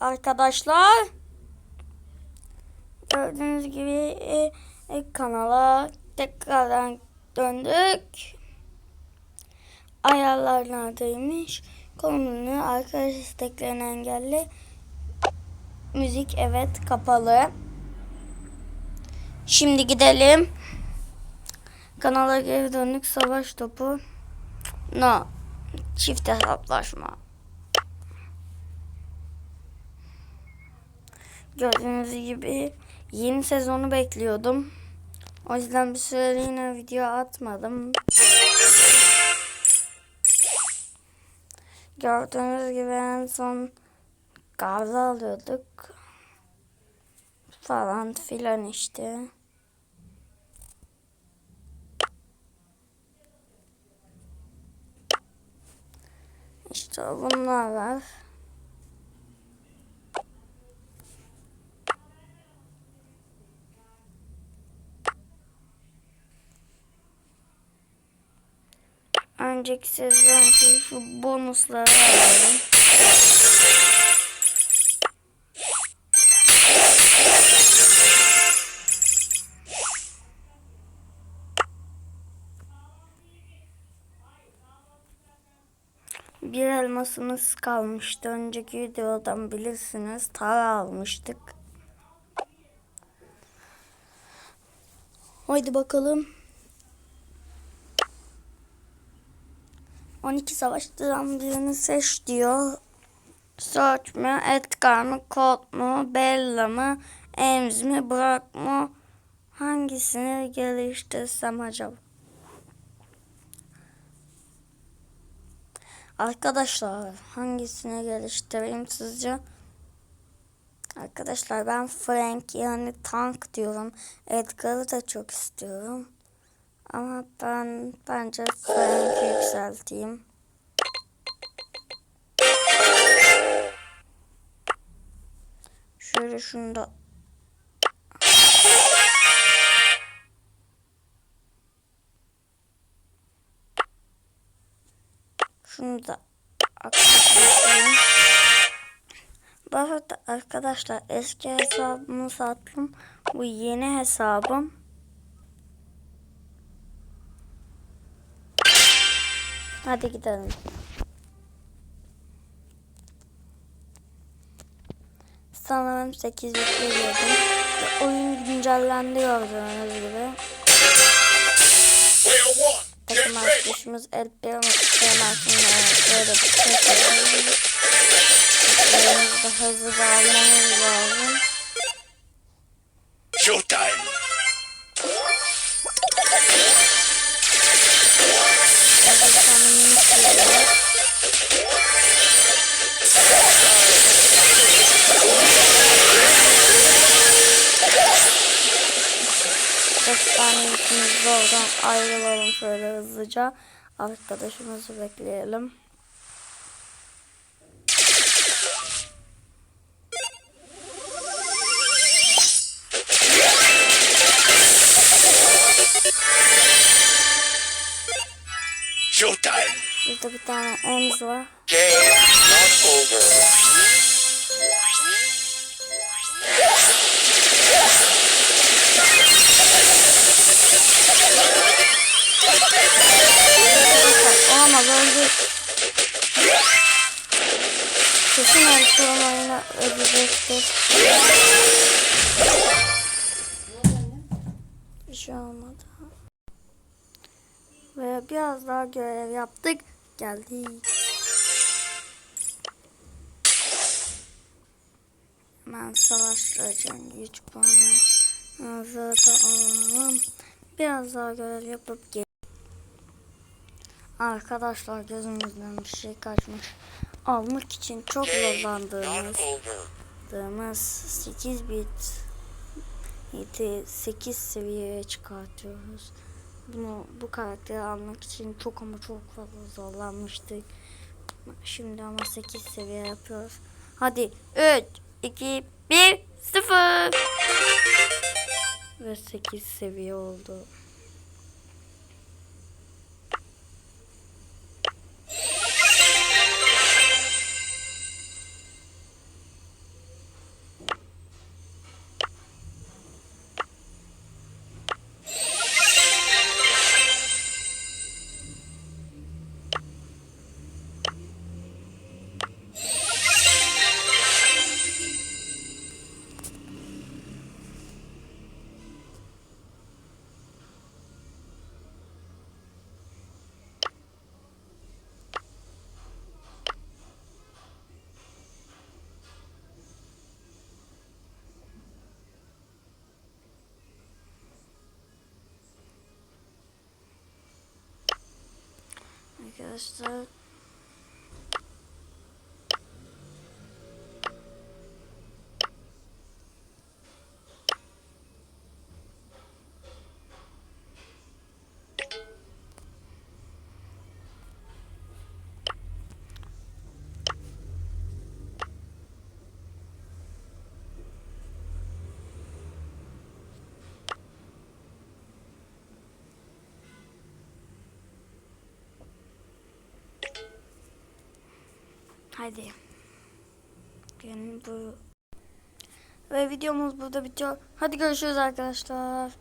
Arkadaşlar. Gördüğünüz gibi e, e, kanala tekrardan döndük. Ayarlar neredeymiş? Konumunu arkadaş isteklerini engelle. Müzik evet kapalı. Şimdi gidelim. Kanala geri döndük. Savaş topu. No. Çift hesaplaşma. Gördüğünüz gibi yeni sezonu bekliyordum. O yüzden bir süre yine video atmadım. Gördüğünüz gibi en son gazı alıyorduk. Falan filan işte. İşte bunlar var. Önceki sezonki şu bonusları alalım. Bir elmasımız kalmıştı. Önceki videodan bilirsiniz. Tara almıştık. Haydi bakalım. 12 savaşçıdan birini seç diyor. Search mü, Edgar mı, Colt mu, Bella mı, Ames mi, Brock mu? Hangisini geliştirsem acaba? Arkadaşlar hangisini geliştireyim sizce? Arkadaşlar ben Frank yani tank diyorum. Edgar'ı da çok istiyorum. Ama ben bence Frank'i yükselteyim. Şöyle şunu da Şunu da. Bu arada arkadaşlar eski hesabımı sattım. Bu yeni hesabım. Hadi gidelim. Sanırım 8 bekliyordum. Oyun güncellendi gördüğünüz gibi. Takım arkadaşımız El Primo'sunda böyle bir şey da hızlı bağlamamız lazım. Showtime! De oradan ayrılalım şöyle hızlıca. Arkadaşımızı bekleyelim. Showtime! Burada bir tane Ems var. Game not over. Kesin Ertuğrul oyunu ödeyecektir. Bir şey olmadı. Ve biraz daha görev yaptık. Geldik. Hemen savaştıracağım güç puanı. Da alalım. Biraz daha görev yapıp gel. Arkadaşlar gözümüzden bir şey kaçmış. Almak için çok zorlandığımız not over. yaptığımız 8 bit 7 8 seviyeye çıkartıyoruz. Bunu bu karakteri almak için çok ama çok fazla zorlanmıştık. Şimdi ama 8 seviye yapıyoruz. Hadi 3 2 1 0 ve 8 seviye oldu. Arkadaşlar. Hadi. Gelin bu. Ve videomuz burada bitiyor. Hadi görüşürüz arkadaşlar.